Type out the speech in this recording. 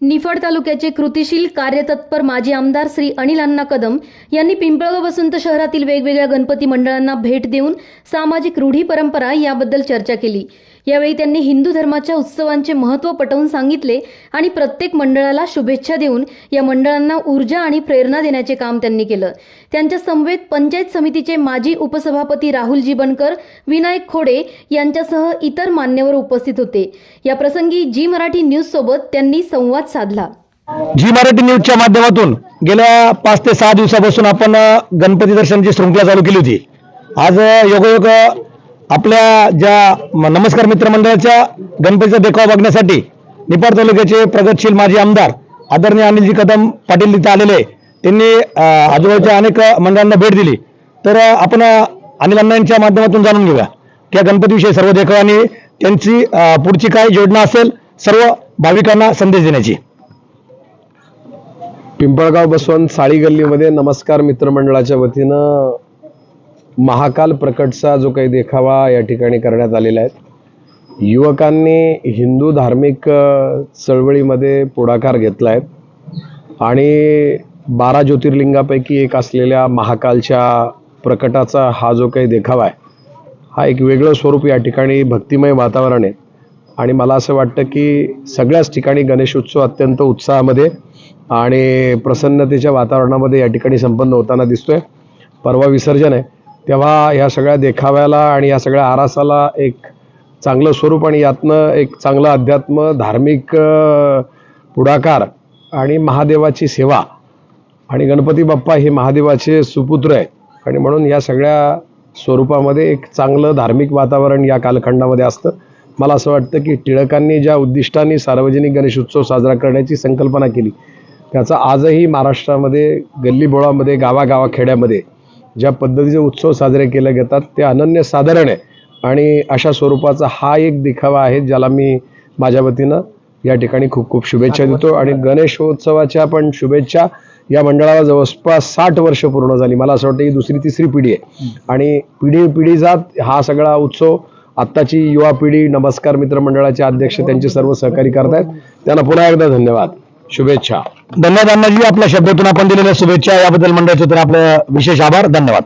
निफाड तालुक्याचे कृतिशील कार्यतत्पर माजी आमदार श्री अनिल अण्णा कदम यांनी पिंपळगाव वसंत शहरातील वेगवेगळ्या गणपती मंडळांना भेट देऊन सामाजिक रूढी परंपरा याबद्दल चर्चा केली. यावेळी त्यांनी हिंदू धर्माच्या उत्सवांचे महत्त्व पटवून सांगितले आणि प्रत्येक मंडळाला शुभेच्छा देऊन या मंडळांना ऊर्जा आणि प्रेरणा देण्याचे काम त्यांनी केलं. त्यांच्या समवेत पंचायत समितीचे माजी उपसभापती राहुलजी बनकर विनायक खोडे यांच्यासह इतर मान्यवर उपस्थित होते. या प्रसंगी जी मराठी न्यूज सोबत त्यांनी संवाद साधला. जी मराठी न्यूजच्या माध्यमातून गेल्या पाच ते सहा दिवसापासून आपण गणपती दर्शनची शृंखला चालू केली होती. आज अ, योगायोग आपल्या ज्या नमस्कार मित्रमंडळाच्या गणपतीचा देखावा बघण्यासाठी निपाड तालुक्याचे प्रगतशील माजी आमदार आदरणीय अनिलजी कदम पाटील तिथे आलेले त्यांनी आजूबाजूच्या अनेक मंडळांना भेट दिली. तर आपण अनिल अण्णांच्या माध्यमातून जाणून घेऊया त्या गणपतीविषयी सर्व देखावा त्यांची पुढची काय योजना असेल सर्व भाविकांना संदेश देण्याची. पिंपळगाव बसवंत साळी गल्लीमध्ये नमस्कार मित्रमंडळाच्या वतीनं महाकाल प्रकटचा जो काही देखावा या ठिकाणी करण्यात आलेला आहे. युवकांनी हिंदू धार्मिक चळवळीमध्ये पुढाकार घेतला आहे. आणि बारा ज्योतिर्लिंगापैकी एक असलेल्या महाकालच्या प्रकटाचा हा जो काही देखावा आहे हा एक वेगळं स्वरूप या ठिकाणी भक्तिमय वातावरण आहे. आणि मला असं वाटतं की सगळ्याच ठिकाणी गणेश उत्सव अत्यंत उत्साहामध्ये आणि प्रसन्नतेच्या वातावरणामध्ये या ठिकाणी संपन्न होताना दिसतोय. परवा विसर्जन आहे. तेव्हा या सगळ्या देखाव्याला आणि या सगळ्या आरासाला एक चांगलं स्वरूप आणि यातनं एक चांगलं अध्यात्म धार्मिक पुढाकार आणि महादेवाची सेवा. आणि गणपती बाप्पा हे महादेवाचे सुपुत्र आहे आणि म्हणून या सगळ्या स्वरूपामध्ये एक चांगलं धार्मिक वातावरण या कालखंडामध्ये असतं. मला असं वाटतं की टिळकांनी ज्या उद्दिष्टांनी सार्वजनिक गणेश उत्सव साजरा करण्याची संकल्पना केली त्याचा आजही महाराष्ट्रामध्ये गल्लीबोळामध्ये गावागावाखेड्यामध्ये ज्या पद्धतीचे उत्सव साजरे केले जातात ते अनन्यसाधारण आहे. आणि अशा स्वरूपाचा हा एक देखावा आहे ज्याला मी माझ्या वतीनं या ठिकाणी खूप खूप शुभेच्छा देतो. आणि गणेशोत्सवाच्या पण शुभेच्छा या मंडळाला जवळपास साठ वर्ष पूर्ण झाली. मला असं वाटतं ही दुसरी तिसरी पिढी आहे. आणि पिढी पिढी जात हा सगळा उत्सव आत्ताची युवा पिढी नमस्कार मित्र मंडळाचे अध्यक्ष त्यांचे सर्व सहकारी करतायत. त्यांना पुन्हा एकदा धन्यवाद. शुभेच्छा. धन्यवाद अण्णाजी आपल्या शब्दातून आपण दिलेल्या शुभेच्छा. याबद्दल मंडळाचे तर आपलं विशेष आभार. धन्यवाद.